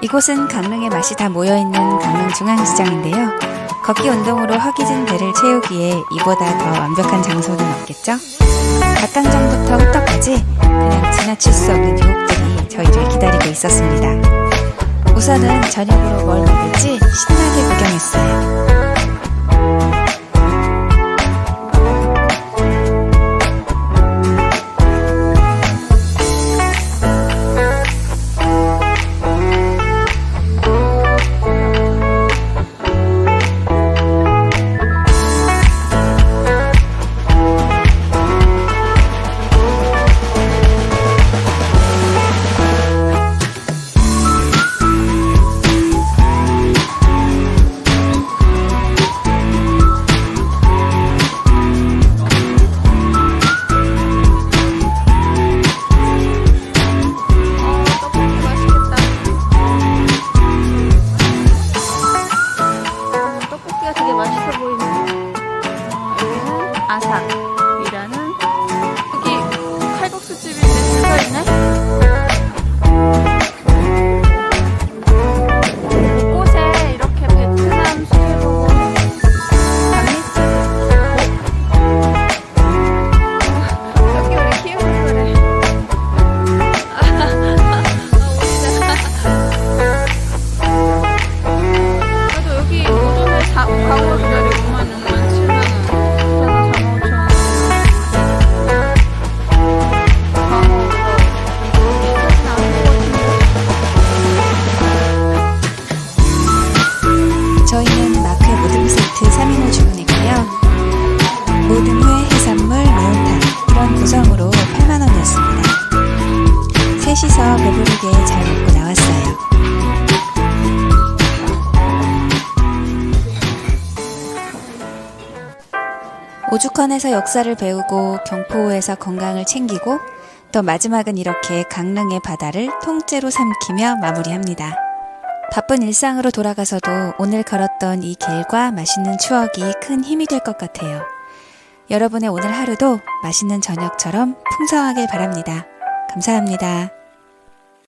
이곳은 강릉의 맛이 다 모여있는 강릉중앙시장인데요. 걷기 운동으로 허기진 배를 채우기에 이보다 더 완벽한 장소는 없겠죠? 닭강정부터 호떡까지 그냥 지나칠 수 없는 유혹들이 저희를 기다리고 있었습니다. 우선은 저녁으로 뭘 먹을지 신나게 구경했어요. 떡 셋이서 배부르게 잘 먹고 나왔어요. 오죽헌에서 역사를 배우고 경포호에서 건강을 챙기고 또 마지막은 이렇게 강릉의 바다를 통째로 삼키며 마무리합니다. 바쁜 일상으로 돌아가서도 오늘 걸었던 이 길과 맛있는 추억이 큰 힘이 될 것 같아요. 여러분의 오늘 하루도 맛있는 저녁처럼 풍성하길 바랍니다. 감사합니다.